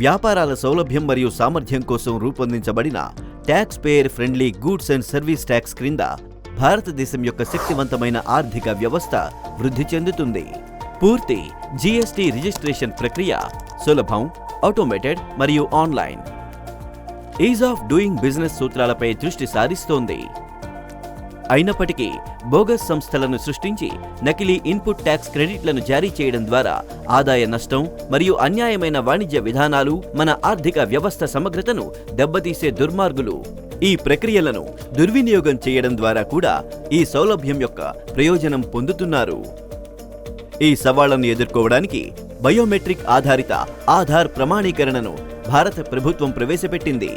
వ్యాపారాల సౌలభ్యం మరియు సామర్థ్యం కోసం రూపొందించబడిన taxpayer friendly goods and service tax క్రింద భారతదేశం యొక్క శక్తివంతమైన ఆర్థిక వ్యవస్థ వృద్ధి చెందుతుంది. పూర్తి జీఎస్టీ రిజిస్ట్రేషన్ ప్రక్రియ సులభం ఆటోమేటెడ్ మరియు online. Ease of doing business సూత్రాలపై దృష్టి సారిస్తోంది. అయినప్పటికీ బోగస్ సంస్థలను సృష్టించి నకిలీ ఇన్పుట్ ట్యాక్స్ క్రెడిట్లను జారీ చేయడం ద్వారా ఆదాయ నష్టం మరియు అన్యాయమైన వాణిజ్య విధానాలు మన ఆర్థిక వ్యవస్థ సమగ్రతను దెబ్బతీసే దుర్మార్గులు. ఈ ప్రక్రియలను దుర్వినియోగం చేయడం ద్వారా కూడా ఈ సౌలభ్యం యొక్క ప్రయోజనం పొందుతున్నారు. ఈ సవాళ్ళను ఎదుర్కోవడానికి బయోమెట్రిక్ ఆధారిత ఆధార్ ప్రమాణీకరణను భారత ప్రభుత్వం ప్రవేశపెట్టింది.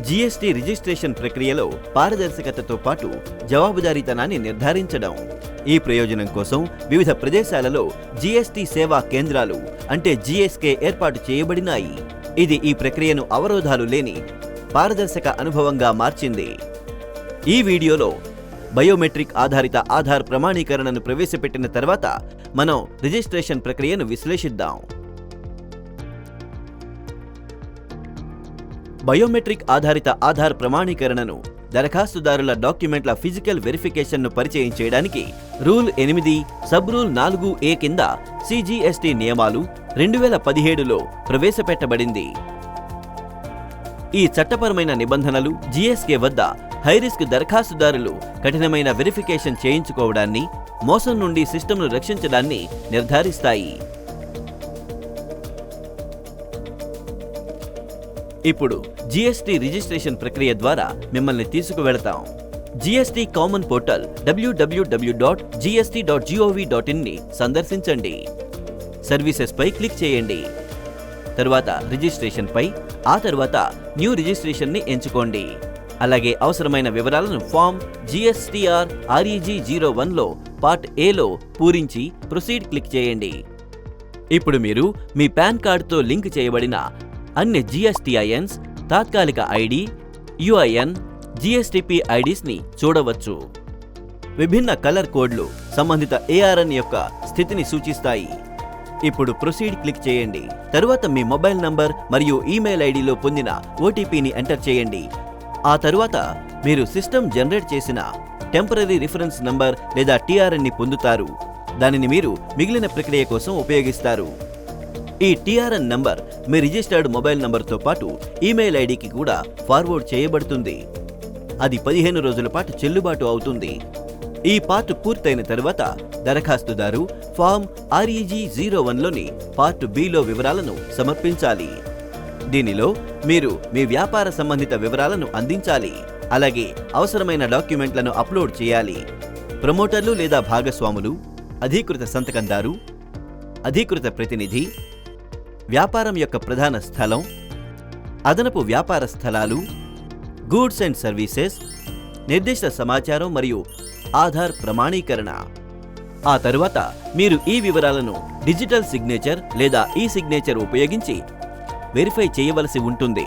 జీఎస్టీ రిజిస్ట్రేషన్ ప్రక్రియలో పారదర్శకతతో పాటు జవాబుదారీతనాన్ని నిర్ధారించడం. ఈ ప్రయోజనం కోసం వివిధ ప్రదేశాలలో జీఎస్టీ సేవా కేంద్రాలు అంటే జీఎస్కే ఏర్పాటు చేయబడినాయి. ఇది ఈ ప్రక్రియను అవరోధాలు లేని పారదర్శక అనుభవంగా మార్చింది. ఈ వీడియోలో బయోమెట్రిక్ ఆధారిత ఆధార్ ప్రమాణీకరణను ప్రవేశపెట్టిన తర్వాత మనం రిజిస్ట్రేషన్ ప్రక్రియను విశ్లేషిద్దాం. బయోమెట్రిక్ ఆధారిత ఆధార్ ప్రమాణీకరణను దరఖాస్తుదారుల డాక్యుమెంట్ల ఫిజికల్ వెరిఫికేషన్ను పరిచయం చేయడానికి రూల్ ఎనిమిది సబ్ రూల్ నాలుగు ఏ కింద సిజిఎస్టి నియమాలు రెండు వేల పదిహేడులో ప్రవేశపెట్టబడింది. ఈ చట్టపరమైన నిబంధనలు జీఎస్కే వద్ద హైరిస్క్ దరఖాస్తుదారులు కఠినమైన వెరిఫికేషన్ చేయించుకోవడాన్ని మోసం నుండి సిస్టమ్ను రక్షించడాన్ని నిర్ధారిస్తాయి. ఇప్పుడు జీఎస్టీ రిజిస్ట్రేషన్ ప్రక్రియ ద్వారా మిమ్మల్ని తీసుకువెళతాం. జీఎస్టీ కామన్ పోర్టల్ డబ్ల్యూడబ్ల్యూడబ్ల్యూ dot GST dot gov dot ఇన్ని సందర్శించండి. సర్వీసెస్ పై క్లిక్ చేయండి. తరువాత రిజిస్ట్రేషన్ పై ఆ తర్వాత న్యూ రిజిస్ట్రేషన్ని ఎంచుకోండి. అలాగే అవసరమైన వివరాలను ఫామ్ జిఎస్టిఆర్ ఆర్ఈజీ జీరో వన్లో పార్ట్ ఏలో పూరించి ప్రొసీడ్ క్లిక్ చేయండి. ఇప్పుడు మీరు మీ పాన్ కార్డుతో లింక్ చేయబడిన అన్ని జిఎస్టిఐఎన్స్ తాత్కాలిక ఐడి యుఐఎన్ జిఎస్టిపి ఐడీస్ని చూడవచ్చు. విభిన్న కలర్ కోడ్లు సంబంధిత ఏఆర్ఎన్ యొక్క స్థితిని సూచిస్తాయి. ఇప్పుడు ప్రొసీడ్ క్లిక్ చేయండి. తరువాత మీ మొబైల్ నంబర్ మరియు ఈమెయిల్ ఐడిలో పొందిన ఓటీపీని ఎంటర్ చేయండి. ఆ తరువాత మీరు సిస్టమ్ జనరేట్ చేసిన టెంపరీ రిఫరెన్స్ నంబర్ లేదా టీఆర్ఎన్ని పొందుతారు. దానిని మీరు మిగిలిన ప్రక్రియ కోసం ఉపయోగిస్తారు. ఈ టీఆర్ఎన్ నంబర్ మీ రిజిస్టర్డ్ మొబైల్ నంబర్తో పాటు ఈమెయిల్ ఐడికి కూడా ఫార్వర్డ్ చేయబడుతుంది. అది పదిహేను రోజుల పాటు చెల్లుబాటు అవుతుంది. ఈ పార్ట్ పూర్తయిన తర్వాత దరఖాస్తుదారు ఫామ్ ఆర్ఈజీ జీరో వన్లోని పార్ట్ బిలో వివరాలను సమర్పించాలి. దీనిలో మీరు మీ వ్యాపార సంబంధిత వివరాలను అందించాలి. అలాగే అవసరమైన డాక్యుమెంట్లను అప్లోడ్ చేయాలి. ప్రమోటర్లు లేదా భాగస్వాములు అధీకృత సంతకందారు అధీకృత ప్రతినిధి వ్యాపారం యొక్క ప్రధాన స్థలం అదనపు వ్యాపార స్థలాలు గూడ్స్ అండ్ సర్వీసెస్ నిర్దిష్ట సమాచారం మరియు ఆధార్ ప్రమాణీకరణ. ఆ తరువాత మీరు ఈ వివరాలను డిజిటల్ సిగ్నేచర్ లేదా ఈ సిగ్నేచర్ ఉపయోగించి వెరిఫై చేయవలసి ఉంటుంది.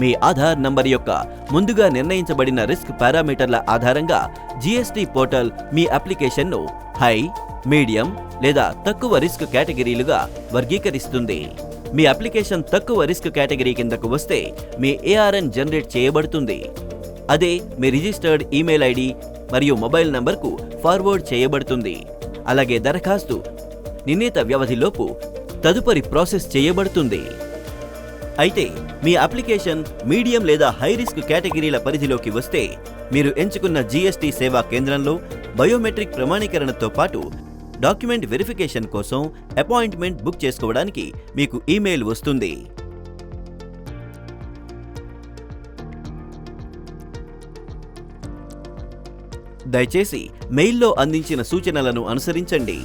మీ ఆధార్ నంబర్ యొక్క ముందుగా నిర్ణయించబడిన రిస్క్ పారామీటర్ల ఆధారంగా జీఎస్టీ పోర్టల్ మీ అప్లికేషన్ను హై మీడియం లేదా తక్కువ రిస్క్ కేటగిరీలుగా వర్గీకరిస్తుంది. మీ అప్లికేషన్ తక్కువ రిస్క్ కేటగిరీ కిందకు వస్తే మీ ఏఆర్ఎన్ జనరేట్ చేయబడుతుంది. అదే మీ రిజిస్టర్డ్ ఈమెయిల్ ఐడి మరియు మొబైల్ నంబర్కు ఫార్వర్డ్ చేయబడుతుంది. అలాగే దరఖాస్తు నిర్ణీత వ్యవధిలోపు తదుపరి ప్రాసెస్ చేయబడుతుంది. అయితే మీ అప్లికేషన్ మీడియం లేదా హై రిస్క్ కేటగిరీల పరిధిలోకి వస్తే మీరు ఎంచుకున్న జీఎస్టీ సేవా కేంద్రంలో బయోమెట్రిక్ ప్రమాణీకరణతో పాటు డాక్యుమెంట్ వెరిఫికేషన్ కోసం అపాయింట్మెంట్ బుక్ చేసుకోవడానికి మీకు ఈమెయిల్ వస్తుంది. దయచేసి మెయిల్లో అందించిన సూచనలను అనుసరించండి.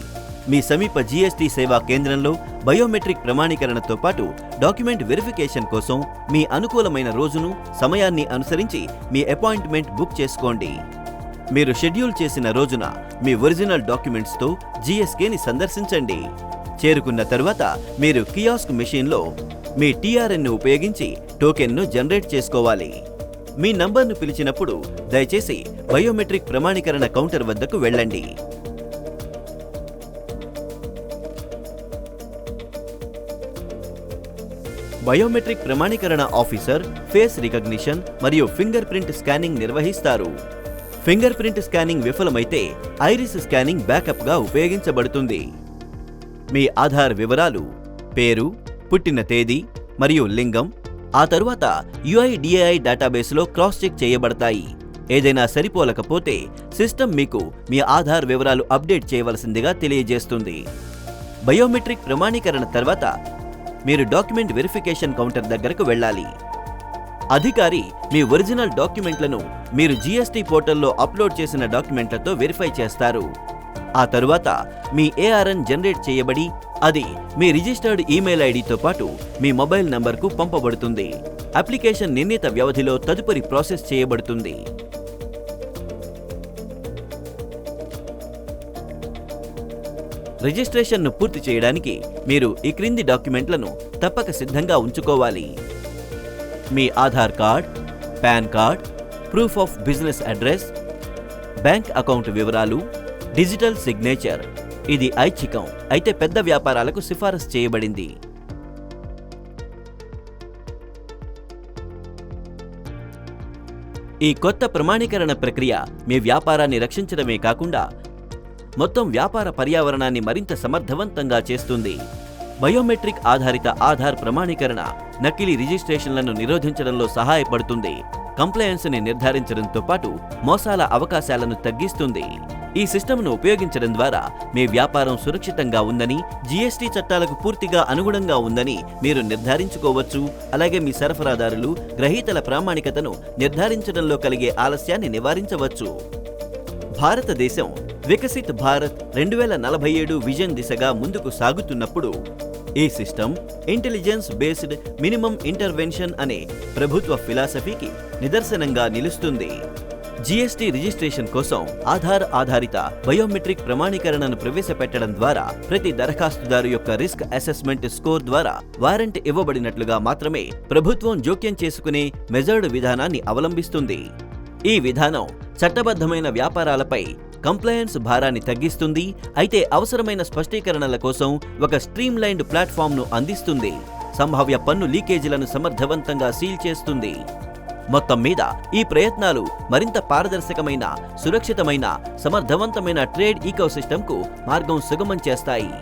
మీ సమీప జీఎస్టీ సేవా కేంద్రంలో బయోమెట్రిక్ ప్రమాణీకరణతో పాటు డాక్యుమెంట్ వెరిఫికేషన్ కోసం మీ అనుకూలమైన రోజును సమయాన్ని అనుసరించి మీ అపాయింట్మెంట్ బుక్ చేసుకోండి. మీరు షెడ్యూల్ చేసిన రోజున మీ ఒరిజినల్ డాక్యుమెంట్స్తో జీఎస్కేని సందర్శించండి. చేరుకున్న తర్వాత మీరు కియాస్క్ మెషీన్లో మీ టీఆర్ఎన్ను ఉపయోగించి టోకెన్ను జనరేట్ చేసుకోవాలి. మీ నంబర్ను పిలిచినప్పుడు దయచేసి బయోమెట్రిక్ ప్రమాణీకరణ కౌంటర్ వద్దకు వెళ్ళండి. బయోమెట్రిక్ ప్రమాణీకరణ ఆఫీసర్ ఫేస్ రికగ్నిషన్ మరియు ఫింగర్ ప్రింట్ స్కానింగ్ నిర్వహిస్తారు. ఫింగర్ ప్రింట్ స్కానింగ్ విఫలమైతే ఐరిస్ స్కానింగ్ బ్యాకప్గా ఉపయోగించబడుతుంది. మీ ఆధార్ వివరాలు పేరు పుట్టిన తేదీ మరియు లింగం ఆ తరువాత యుఐడిఏఐ డేటాబేస్లో క్రాస్ చెక్ చేయబడతాయి. ఏదైనా సరిపోలకపోతే సిస్టమ్ మీకు మీ ఆధార్ వివరాలు అప్డేట్ చేయవలసిందిగా తెలియజేస్తుంది. బయోమెట్రిక్ ప్రమాణీకరణ తర్వాత మీరు డాక్యుమెంట్ వెరిఫికేషన్ కౌంటర్ దగ్గరకు వెళ్ళాలి. అధికారి మీ ఒరిజినల్ డాక్యుమెంట్లను మీరు జీఎస్టీ పోర్టల్లో అప్లోడ్ చేసిన డాక్యుమెంట్లతో వెరిఫై చేస్తారు. ఆ తరువాత మీ ఏఆర్ఎన్ జనరేట్ చేయబడి అది మీ రిజిస్టర్డ్ ఈమెయిల్ ఐడితో పాటు మీ మొబైల్ నంబర్కు పంపబడుతుంది. అప్లికేషన్ నిర్ణీత వ్యవధిలో తదుపరి ప్రాసెస్ చేయబడుతుంది. రిజిస్ట్రేషన్ను పూర్తి చేయడానికి మీరు ఈ క్రింది డాక్యుమెంట్లను తప్పక సిద్ధంగా ఉంచుకోవాలి. మీ Aadhaar card PAN card proof of business address bank account వివరాలు డిజిటల్ సిగ్నేచర్. ఇది ఐచ్ఛికం. అయితే పెద్ద వ్యాపారాలకు సిఫారసు చేయబడింది. ఈ కొత్త ప్రమాణీకరణ ప్రక్రియ మీ వ్యాపారాన్ని రక్షించడమే కాకుండా మొత్తం వ్యాపార పర్యావరణాన్ని మరింత సమర్థవంతంగా చేస్తుంది. బయోమెట్రిక్ ఆధారిత ఆధార్ ప్రమాణీకరణ నకిలీ రిజిస్ట్రేషన్లను నిరోధించడంలో సహాయపడుతుంది. కంప్లయన్స్ని నిర్ధారించడంతో పాటు మోసాల అవకాశాలను తగ్గిస్తుంది. ఈ సిస్టమ్ను ఉపయోగించడం ద్వారా మీ వ్యాపారం సురక్షితంగా ఉందని జీఎస్టీ చట్టాలకు పూర్తిగా అనుగుణంగా ఉందని మీరు నిర్ధారించుకోవచ్చు. అలాగే మీ సరఫరాదారులు గ్రహీతల ప్రామాణికతను నిర్ధారించడంలో కలిగే ఆలస్యాన్ని నివారించవచ్చు. భారతదేశం వికసిత్ భారత్ రెండు వేల నలభై ఏడు విజన్ దిశగా ముందుకు సాగుతున్నప్పుడు ఈ system intelligence based minimum intervention అనే ప్రభుత్వ ఫిలాసఫీకి నిదర్శనంగా నిలుస్తుంది. జీఎస్టీ రిజిస్ట్రేషన్ కోసం ఆధార్ ఆధారిత బయోమెట్రిక్ ప్రమాణీకరణను ప్రవేశపెట్టడం ద్వారా ప్రతి దరఖాస్తుదారు యొక్క రిస్క్ అసెస్మెంట్ స్కోర్ ద్వారా వారెంట్ ఇవ్వబడినట్లుగా మాత్రమే ప్రభుత్వం జోక్యం చేసుకునే మెజర్డ్ విధానాన్ని అవలంబిస్తుంది. ఈ విధానం చట్టబద్ధమైన వ్యాపారాలపై కంప్లయన్స్ భారాన్ని తగ్గిస్తుంది. అయితే అవసరమైన స్పష్టీకరణల కోసం ఒక స్ట్రీమ్లైన్డ్ ప్లాట్ఫామ్ను అందిస్తుంది. సంభావ్య పన్ను లీకేజీలను సమర్థవంతంగా సీల్ చేస్తుంది. మొత్తం మీద ఈ ప్రయత్నాలు మరింత పారదర్శకమైన సురక్షితమైన సమర్థవంతమైన ట్రేడ్ ఈకోసిస్టమ్కు మార్గం సుగమం చేస్తాయి.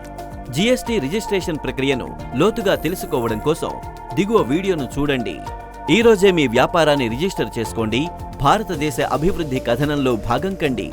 జీఎస్టీ రిజిస్ట్రేషన్ ప్రక్రియను లోతుగా తెలుసుకోవడం కోసం దిగువ వీడియోను చూడండి. ఈ రోజే మీ వ్యాపారాన్ని రిజిస్టర్ చేసుకోండి. భారతదేశ అభివృద్ధి కథనంలో భాగం కండి.